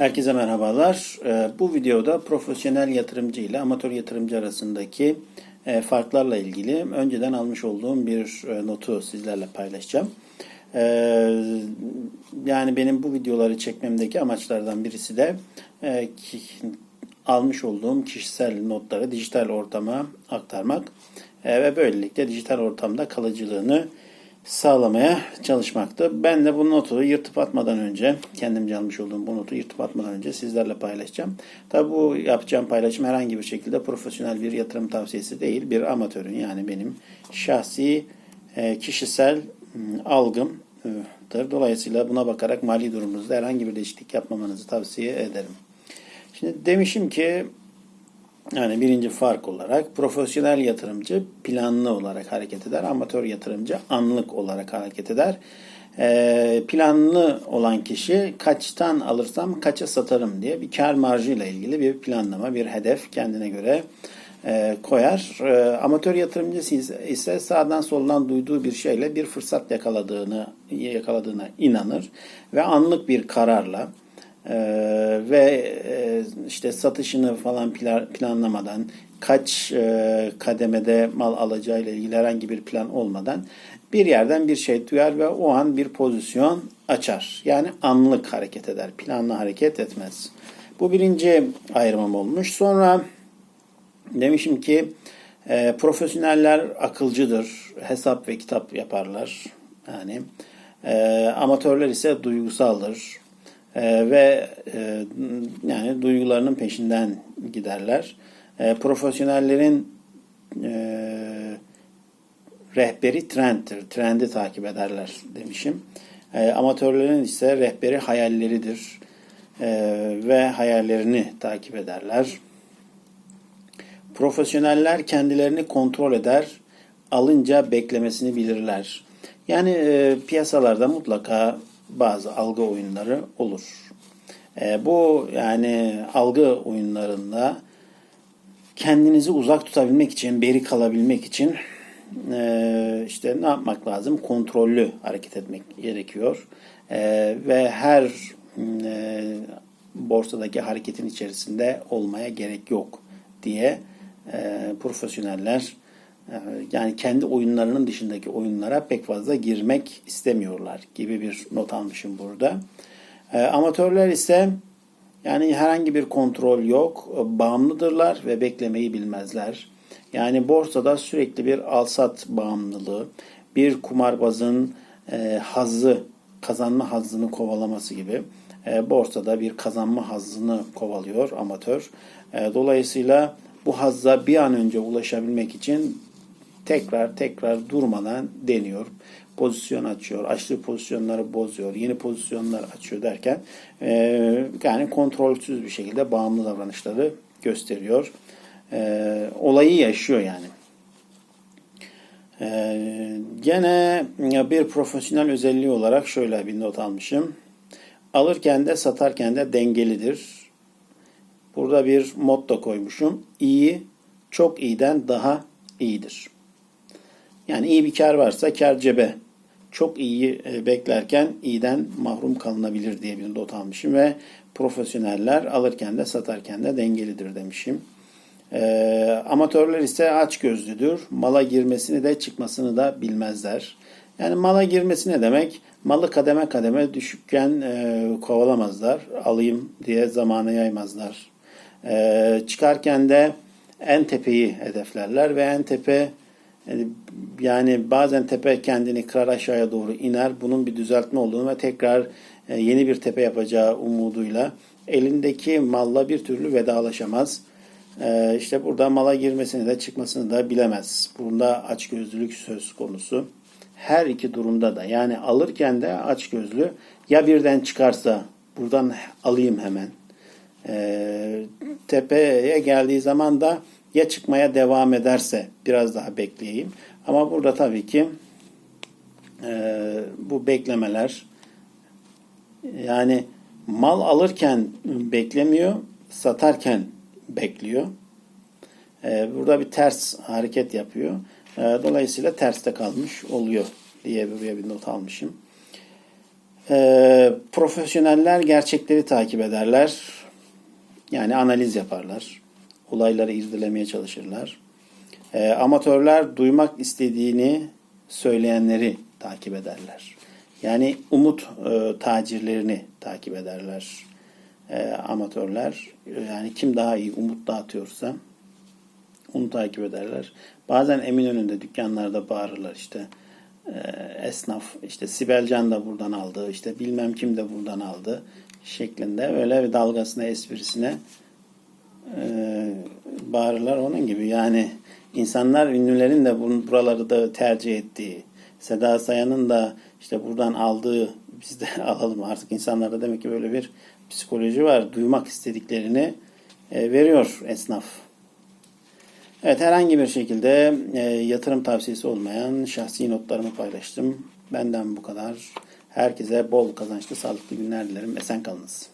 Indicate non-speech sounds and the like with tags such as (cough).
Herkese merhabalar. Ee, Bu videoda profesyonel yatırımcı ile amatör yatırımcı arasındaki e, farklarla ilgili önceden almış olduğum bir e, notu sizlerle paylaşacağım. Ee, Yani benim bu videoları çekmemdeki amaçlardan birisi de e, almış olduğum kişisel notları dijital ortama aktarmak ve böylelikle dijital ortamda kalıcılığını sağlamaya çalışmaktı. Ben de bu notu yırtıp atmadan önce, kendimce almış olduğum bu notu yırtıp atmadan önce sizlerle paylaşacağım. Tabi bu yapacağım paylaşım herhangi bir şekilde profesyonel bir yatırım tavsiyesi değil, bir amatörün yani benim şahsi e, kişisel m, algımdır. Dolayısıyla buna bakarak mali durumunuzda herhangi bir değişiklik yapmamanızı tavsiye ederim. Şimdi demişim ki yani birinci fark olarak profesyonel yatırımcı planlı olarak hareket eder. Amatör yatırımcı anlık olarak hareket eder. Ee, planlı olan kişi kaçtan alırsam kaça satarım diye bir kar marjıyla ilgili bir planlama, bir hedef kendine göre e, koyar. E, amatör yatırımcı ise sağdan soldan duyduğu bir şeyle bir fırsat yakaladığını yakaladığına inanır ve anlık bir kararla ee, ve e, işte satışını falan pla- planlamadan kaç e, kademede mal alacağıyla ilgili herhangi bir plan olmadan bir yerden bir şey duyar ve o an bir pozisyon açar. Yani anlık hareket eder. Planlı hareket etmez. Bu birinci ayrımım olmuş. Sonra demişim ki e, profesyoneller akılcıdır. Hesap ve kitap yaparlar. Yani e, amatörler ise duygusaldır. Ee, ve e, yani duygularının peşinden giderler. E, profesyonellerin e, rehberi trenddir. Trendi takip ederler demişim. E, amatörlerin ise rehberi hayalleridir. E, ve hayallerini takip ederler. Profesyoneller kendilerini kontrol eder. Alınca beklemesini bilirler. Yani e, piyasalarda mutlaka bazı algı oyunları olur. E, bu yani algı oyunlarında kendinizi uzak tutabilmek için, beri kalabilmek için e, işte ne yapmak lazım? Kontrollü hareket etmek gerekiyor. E, ve her e, borsadaki hareketin içerisinde olmaya gerek yok diye e, profesyoneller yani kendi oyunlarının dışındaki oyunlara pek fazla girmek istemiyorlar gibi bir not almışım burada. E, amatörler ise yani herhangi bir kontrol yok, bağımlıdırlar ve beklemeyi bilmezler. Yani borsada sürekli bir alsat bağımlılığı, bir kumarbazın e, hazzı, kazanma hazzını kovalaması gibi e, borsada bir kazanma hazzını kovalıyor amatör. E, dolayısıyla bu hazza bir an önce ulaşabilmek için tekrar tekrar durmadan deniyor. Pozisyon açıyor, açtığı pozisyonları bozuyor, yeni pozisyonlar açıyor derken e, yani kontrolsüz bir şekilde bağımlı davranışları gösteriyor. E, olayı yaşıyor yani. E, gene bir profesyonel özelliği olarak şöyle bir not almışım. Alırken de satarken de dengelidir. Burada bir motto koymuşum. İyi, çok iyiden daha iyidir. Yani iyi bir kar varsa kar cebe. Çok iyi e, beklerken iyiden mahrum kalınabilir diye bir not almışım ve profesyoneller alırken de satarken de dengelidir demişim. E, amatörler ise aç gözlüdür. Mala girmesini de çıkmasını da bilmezler. Yani mala girmesi ne demek? Malı kademe kademe düşükken e, kovalamazlar. Alayım diye zamanı yaymazlar. E, çıkarken de en tepeyi hedeflerler ve en tepe yani, bazen tepe kendini kırar aşağıya doğru iner. Bunun bir düzeltme olduğunu ve tekrar e, yeni bir tepe yapacağı umuduyla elindeki malla bir türlü vedalaşamaz. E, işte burada mala girmesini de çıkmasını da bilemez. Bunda açgözlülük söz konusu. Her iki durumda da yani alırken de açgözlü ya birden çıkarsa buradan alayım hemen. E, tepeye geldiği zaman da ya çıkmaya devam ederse biraz daha bekleyeyim. Ama burada tabii ki e, bu beklemeler yani mal alırken beklemiyor, satarken bekliyor. E, burada bir ters hareket yapıyor. E, dolayısıyla terste kalmış oluyor diye buraya bir not almışım. Ee, profesyoneller gerçekleri takip ederler. Yani analiz yaparlar. Olayları izlemeye çalışırlar. Ee, amatörler duymak istediğini söyleyenleri takip ederler. Yani umut e, tacirlerini takip ederler. Ee, amatörler yani kim daha iyi umut dağıtıyorsa onu takip ederler. Bazen Eminönü'nde dükkanlarda bağırırlar işte e, esnaf işte Sibel Can da buradan aldı işte bilmem kim de buradan aldı şeklinde öyle bir dalgasına esprisine e, bağırırlar onun gibi yani insanlar ünlülerin de bun- buraları da tercih ettiği Seda Sayan'ın da işte buradan aldığı (laughs) biz de alalım artık insanlarda demek ki böyle bir psikoloji var duymak istediklerini e, veriyor esnaf. Evet herhangi bir şekilde e, yatırım tavsiyesi olmayan şahsi notlarımı paylaştım. Benden bu kadar. Herkese bol kazançlı sağlıklı günler dilerim. Esen kalınız.